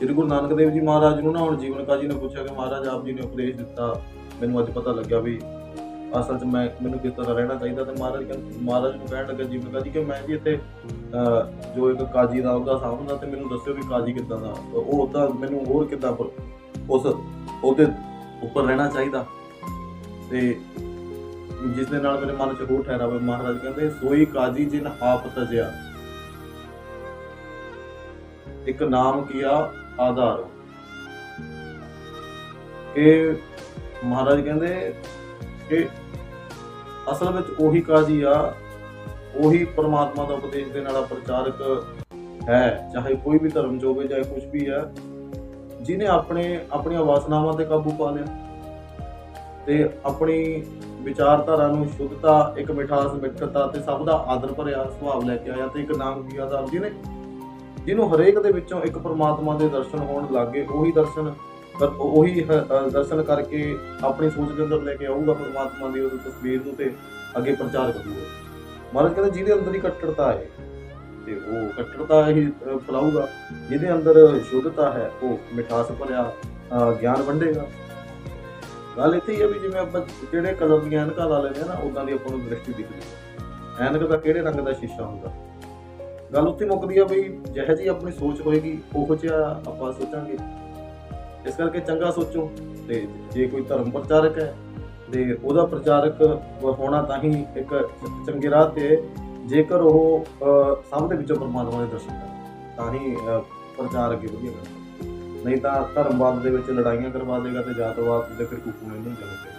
ਸ੍ਰੀ ਗੁਰੂ ਨਾਨਕ ਦੇਵ ਜੀ ਮਹਾਰਾਜ ਨੂੰ ਨਾ ਹੁਣ ਜੀਵਨ ਕਾਜੀ ਨੇ ਪੁੱਛਿਆ ਕਿ ਮਹਾਰਾਜ ਆਪ ਜੀ ਨੇ ਉਪਦੇਸ਼ ਦਿੱਤਾ, ਮੈਨੂੰ ਅੱਜ ਪਤਾ ਲੱਗਿਆ ਵੀ ਅਸਲ 'ਚ ਮੈਂ ਮੈਨੂੰ ਕਿਸ ਤਰ੍ਹਾਂ ਰਹਿਣਾ ਚਾਹੀਦਾ ਤੇ ਮਹਾਰਾਜ ਕਹਿੰਦੇ, ਮਹਾਰਾਜ ਨੂੰ ਕਹਿਣ ਲੱਗਾ ਜੀਵਨ ਕਾਜੀ ਕਿ ਮੈਂ ਜੀ ਇੱਥੇ ਜੋ ਇੱਕ ਕਾਜੀ ਦਾ ਉਹਦਾ ਸਾਹਮਣਾ ਤੇ ਮੈਨੂੰ ਦੱਸਿਓ ਵੀ ਕਾਜੀ ਕਿੱਦਾਂ ਦਾ ਉਹ ਉਹਦਾ ਮੈਨੂੰ ਹੋਰ ਕਿੱਦਾਂ ਪਰ ਉਸ ਉਹਦੇ ਉੱਪਰ ਰਹਿਣਾ ਚਾਹੀਦਾ। ਤੇ ਜਿਸ ਦੇ ਨਾਲ ਮੇਰੇ ਮਨ 'ਚ ਹੋਰ ਠਹਿਰਾਵੇ ਮਹਾਰਾਜ ਕਹਿੰਦੇ, ਸੋਈ ਕਾਜੀ ਜਿਨ ਆਪ ਤਜਿਆ। ਇੱਕ ਨਾਮ ਕੀਆ ਆਧਾਰ। ਕਿ ਮਹਾਰਾਜ ਕਹਿੰਦੇ ਕਿ ਅਸਲ ਵਿੱਚ ਉਹੀ ਕਾਜੀ ਆ, ਉਹੀ ਪਰਮਾਤਮਾ ਦਾ ਉਪਦੇਸ਼ ਦੇ ਨਾਲ ਪ੍ਰਚਾਰਕ ਹੈ, ਚਾਹੇ ਕੋਈ ਵੀ ਧਰਮ ਚ ਹੋਵੇ, ਚਾਹੇ ਕੁਝ ਵੀ ਹੈ ਜਿਨੇ ਆਪਣੇ, ਆਪਣੀਆਂ ਵਾਸਨਾਵਾਂ ਤੇ ਕਾਬੂ ਪਾ ਲਿਆ। ਤੇ ਆਪਣੀ ਵਿਚਾਰਧਾਰਾ ਨੂੰ ਸ਼ੁੱਧਤਾ, ਇੱਕ ਮਿਠਾਸ, ਮਿੱਠਤਾ ਤੇ ਸਭ ਦਾ ਆਦਰ ਭਰਿਆ ਸੁਭਾਅ ਲੈ ਕੇ ਆਇਆ ਤੇ ਇੱਕ ਨਾਮ ਕੀ ਆਧਾਰ ਜਿਹਨੇ ਜਿਹਨੂੰ ਹਰੇਕ ਦੇ ਵਿੱਚੋਂ ਇੱਕ ਪਰਮਾਤਮਾ ਦੇ ਦਰਸ਼ਨ ਹੋਣ ਲੱਗੇ ਉਹੀ ਦਰਸ਼ਨ ਉਹੀ ਦਰਸ਼ਨ ਕਰਕੇ ਆਪਣੀ ਸੋਚ ਦੇ ਅੰਦਰ ਲੈ ਕੇ ਆਊਗਾ ਪਰਮਾਤਮਾ ਦੀ ਉਸ ਤਸਵੀਰ ਨੂੰ ਤੇ ਅੱਗੇ ਪ੍ਰਚਾਰ ਕਰੂਗਾ। ਮਹਾਰਾਜ ਕਹਿੰਦੇ ਜਿਹਦੇ ਅੰਦਰ ਹੀ ਕੱਟੜਤਾ ਹੈ ਤੇ ਉਹ ਕੱਟੜਤਾ ਹੀ ਅ, ਫੈਲਾਊਗਾ। ਜਿਹਦੇ ਅੰਦਰ ਸ਼ੁੱਧਤਾ ਹੈ ਉਹ ਮਿਠਾਸ ਭਰਿਆ ਗਿਆਨ ਵੰਡੇਗਾ। ਗੱਲ ਇੱਥੇ ਹੀ ਹੈ ਵੀ ਜਿਵੇਂ ਆਪਾਂ ਕਿਹੜੇ ਕਲਰ ਦੀਆਂ ਐਨਕਾਂ ਲਾ ਲੈਂਦੇ ਆ ਨਾ ਉਦਾਂ ਦੀ ਆਪਾਂ ਨੂੰ ਦ੍ਰਿਸ਼ਟੀ ਦਿਖਦੀ ਹੈ। ਐਨਕ ਦਾ ਕਿਹੜੇ ਰੰਗ ਦਾ ਸ਼ੀਸ਼ਾ ਹੁੰਦਾ? ਗੱਲ ਉੱਥੇ ਮੁੱਕਦੀ ਆ ਵੀ ਜਿਹੋ ਜਿਹੀ ਆਪਣੀ ਸੋਚ ਹੋਏਗੀ ਉਹੋ ਜਿਹਾ ਆਪਾਂ ਸੋਚਾਂਗੇ। ਇਸ ਕਰਕੇ ਚੰਗਾ ਸੋਚੋ ਤੇ ਜੇ ਕੋਈ ਧਰਮ ਪ੍ਰਚਾਰਕ ਹੈ ਤੇ ਉਹਦਾ ਪ੍ਰਚਾਰਕ ਹੋਣਾ ਤਾਂ ਹੀ ਇੱਕ ਚੰਗੇ ਰਾਹ ਤੇ ਜੇਕਰ ਉਹ ਸਭ ਦੇ ਵਿੱਚੋਂ ਪਰਮਾਤਮਾ ਦੇ ਦਰਸ਼ਨ ਕਰੇ ਤਾਂ ਹੀ ਅਹ, ਪ੍ਰਚਾਰ ਅੱਗੇ ਵਧੀਆ ਕਰਦਾ ਨਹੀਂ ਤਾਂ ਧਰਮਵਾਦ ਦੇ ਵਿੱਚ ਲੜਾਈਆਂ ਕਰਵਾ ਦੇਗਾ ਤੇ ਜਾਤਵਾਦ ਦੇ ਫਿਰ ਕੁਕੂ ਨਹੀਂ ਜਾਣਗੇ